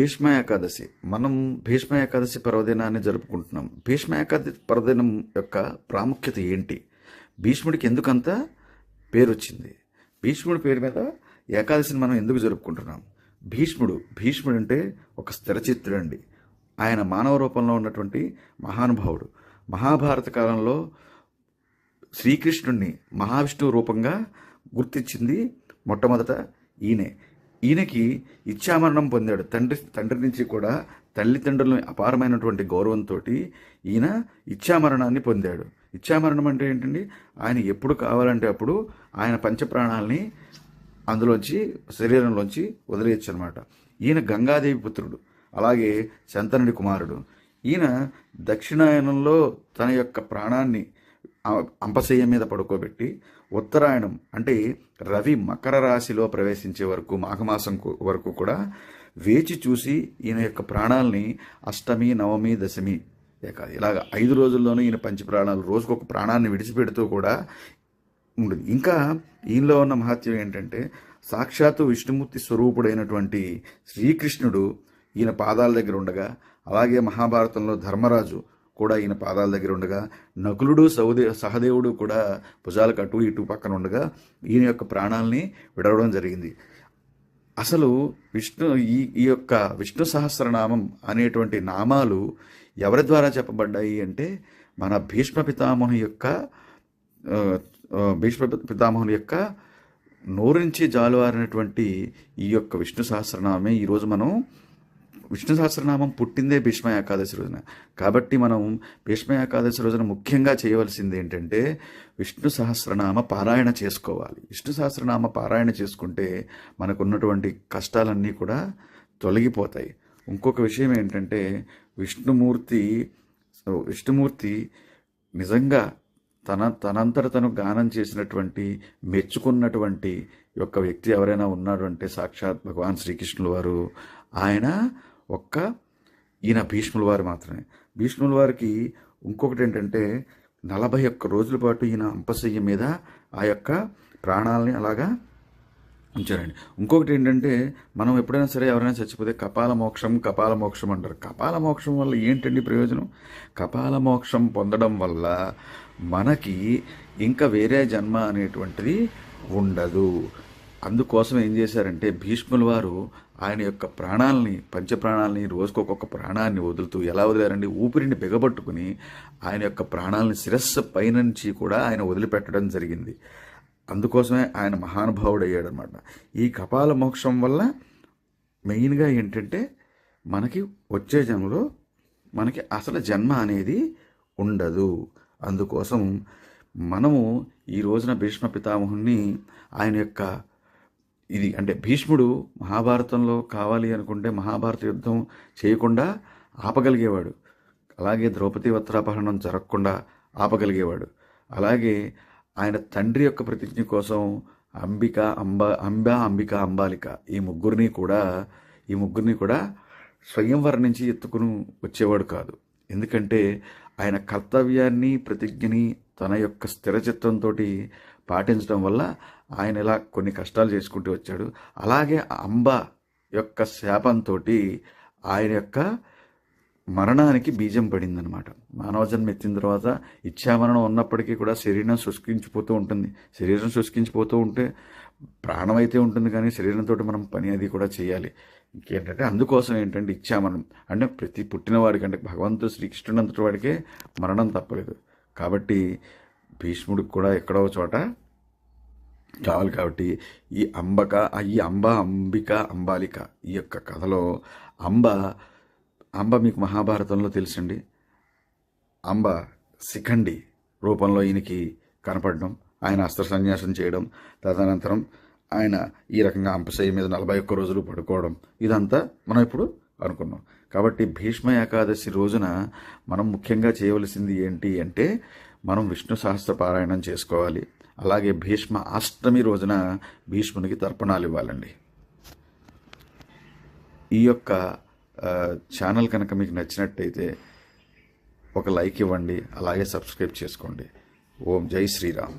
భీష్మ ఏకాదశి. మనం భీష్మ ఏకాదశి పర్వదినాన్ని జరుపుకుంటున్నాం. భీష్మ ఏకాదశి పర్వదినం యొక్క ప్రాముఖ్యత ఏంటి? భీష్ముడికి ఎందుకంత పేరు వచ్చింది భీష్ముడి పేరు మీద ఏకాదశిని మనం ఎందుకు జరుపుకుంటున్నాం? భీష్ముడు భీష్ముడు అంటే ఒక స్థిరచిత్తుడు అండి ఆయన మానవ రూపంలో ఉన్నటువంటి మహానుభావుడు. మహాభారత కాలంలో శ్రీకృష్ణుణ్ణి మహావిష్ణువు రూపంగా గుర్తించింది మొట్టమొదట ఈయనే. ఈయనకి ఇచ్చామరణం పొందాడు. తండ్రి తండ్రి నుంచి కూడా తల్లిదండ్రులని అపారమైనటువంటి గౌరవంతో ఈయన ఇచ్చామరణాన్ని పొందాడు. ఇచ్చామరణం అంటే ఏంటండి? ఆయన ఎప్పుడు కావాలంటే అప్పుడు ఆయన పంచప్రాణాలని అందులోంచి శరీరంలోంచి వదిలేయచ్చు అనమాట ఈయన గంగాదేవి పుత్రుడు అలాగే శంతనుడి కుమారుడు. ఈయన దక్షిణాయనంలో తన యొక్క ప్రాణాన్ని అంపశయ్య మీద పడుకోబెట్టి ఉత్తరాయణం అంటే రవి మకర రాశిలో ప్రవేశించే వరకు మాఘమాసం వరకు కూడా వేచి చూసి ఈయన యొక్క ప్రాణాలని అష్టమి నవమి దశమి ఏకాది ఇలాగ ఐదు రోజుల్లోనూ ఈయన పంచి ప్రాణాలు రోజుకొక ప్రాణాన్ని విడిచిపెడుతూ కూడా ఉండదు ఇంకా ఈయనలో ఉన్న మహత్యం ఏంటంటే సాక్షాత్తు విష్ణుమూర్తి స్వరూపుడైనటువంటి శ్రీకృష్ణుడు ఈయన పాదాల దగ్గర ఉండగా అలాగే మహాభారతంలో ధర్మరాజు కూడా ఈయన పాదాల దగ్గర ఉండగా నకులుడు సౌదే సహదేవుడు కూడా భుజాలకు అటు ఇటు పక్కన ఉండగా ఈయన యొక్క ప్రాణాలని విడవడం జరిగింది. అసలు విష్ణు ఈ ఈ యొక్క విష్ణు సహస్రనామం అనేటువంటి నామాలు ఎవరి ద్వారా చెప్పబడ్డాయి అంటే మన భీష్మ పితామహుని యొక్క భీష్మ పితామహుని యొక్క నోరు నుంచి జాలువారినటువంటి ఈ యొక్క విష్ణు సహస్రనామే ఈరోజు మనం విష్ణు సహస్రనామం పుట్టిందే భీష్మ ఏకాదశి రోజున. కాబట్టి మనం భీష్మ ఏకాదశి రోజున ముఖ్యంగా చేయవలసింది ఏంటంటే విష్ణు సహస్రనామ పారాయణ చేసుకోవాలి. విష్ణు సహస్రనామ పారాయణ చేసుకుంటే మనకున్నటువంటి కష్టాలన్నీ కూడా తొలగిపోతాయి. ఇంకొక విషయం ఏంటంటే విష్ణుమూర్తి విష్ణుమూర్తి నిజంగా తన తనంతట తను గానం చేసినటువంటి మెచ్చుకున్నటువంటి యొక్క వ్యక్తి ఎవరైనా ఉన్నాడు అంటే సాక్షాత్ భగవాన్ శ్రీకృష్ణుల వారు. ఆయన ఒక్క ఈయన భీష్ముల వారు మాత్రమే. భీష్ముల వారికి ఇంకొకటి ఏంటంటే నలభై ఒక్క రోజుల పాటు ఈయన అంపశయ్య మీద ఆ యొక్క ప్రాణాలని అలాగా ఉంచారండి. ఇంకొకటి ఏంటంటే మనం ఎప్పుడైనా సరే ఎవరైనా చచ్చిపోతే కపాల మోక్షం కపాల మోక్షం అంటారు. కపాల మోక్షం వల్ల ఏంటండి ప్రయోజనం? కపాల మోక్షం పొందడం వల్ల మనకి ఇంకా వేరే జన్మ అనేటువంటిది ఉండదు. అందుకోసం ఏం చేశారంటే భీష్ముల వారు ఆయన యొక్క ప్రాణాలని పంచప్రాణాలని రోజుకొక ప్రాణాన్ని వదులుతూ ఎలా వదిలారండి? ఊపిరిని బిగబట్టుకుని ఆయన యొక్క ప్రాణాలని శిరస్సు పైనుంచి కూడా ఆయన వదిలిపెట్టడం జరిగింది. అందుకోసమే ఆయన మహానుభావుడు అయ్యాడనమాట ఈ కపాల మోక్షం వల్ల మెయిన్గా ఏంటంటే మనకి వచ్చే జన్మలో మనకి అసలు జన్మ అనేది ఉండదు. అందుకోసం మనము ఈ రోజున భీష్మ పితామహుణ్ణి ఆయన యొక్క ఇది అంటే భీష్ముడు మహాభారతంలో కావాలి అనుకుంటే మహాభారత యుద్ధం చేయకుండా ఆపగలిగేవాడు. అలాగే ద్రౌపది వస్త్రాపహరణం జరగకుండా ఆపగలిగేవాడు. అలాగే ఆయన తండ్రి యొక్క ప్రతిజ్ఞ కోసం అంబిక అంబ అంబ అంబిక అంబాలిక ఈ ముగ్గురిని కూడా ఈ ముగ్గురిని కూడా స్వయంవరం నుంచి ఎత్తుకుని వచ్చేవాడు కాదు. ఎందుకంటే ఆయన కర్తవ్యాన్ని ప్రతిజ్ఞని తన యొక్క స్థిరచిత్తంతో పాటించడం వల్ల ఆయన ఇలా కొన్ని కష్టాలు చేసుకుంటూ వచ్చాడు. అలాగే అంబ యొక్క శాపంతో ఆయన యొక్క మరణానికి బీజం పడిందనమాట మానవ జన్మ ఎత్తిన తర్వాత ఇచ్చామరణం ఉన్నప్పటికీ కూడా శరీరం శుష్కించిపోతూ ఉంటుంది. శరీరం శుష్కించిపోతూ ఉంటే ప్రాణం అయితే ఉంటుంది కానీ శరీరంతో మనం పని అది కూడా చేయాలి. ఇంకేంటంటే అందుకోసం ఏంటంటే ఇచ్చామరణం అంటే ప్రతి పుట్టినవాడికి అంటే భగవంతుడు శ్రీకృష్ణుడు అంతటి వాడికే మరణం తప్పలేదు. కాబట్టి భీష్ముడికి కూడా ఎక్కడో చోట కావాలి కాబట్టి ఈ అంబక ఈ అంబ అంబిక అంబాలిక ఈ యొక్క కథలో అంబ అంబ మీకు మహాభారతంలో తెలుసండి. అంబ శిఖండి రూపంలో ఈయనకి కనపడడం ఆయన అస్త్ర సన్యాసం చేయడం తదనంతరం ఆయన ఈ రకంగా అంపశయ్య మీద నలభై ఒక్క రోజులు పడుకోవడం ఇదంతా మనం ఇప్పుడు అనుకున్నాం. కాబట్టి భీష్మ ఏకాదశి రోజున మనం ముఖ్యంగా చేయవలసింది ఏంటి అంటే మనం విష్ణు సహస్ర పారాయణం చేసుకోవాలి. అలాగే భీష్మ అష్టమి రోజున భీష్మునికి తర్పణాలు ఇవ్వాలండి. ఈ యొక్క ఛానల్ కనుక మీకు నచ్చినట్టయితే ఒక లైక్ ఇవ్వండి అలాగే సబ్స్క్రైబ్ చేసుకోండి. ఓం జై శ్రీరామ్.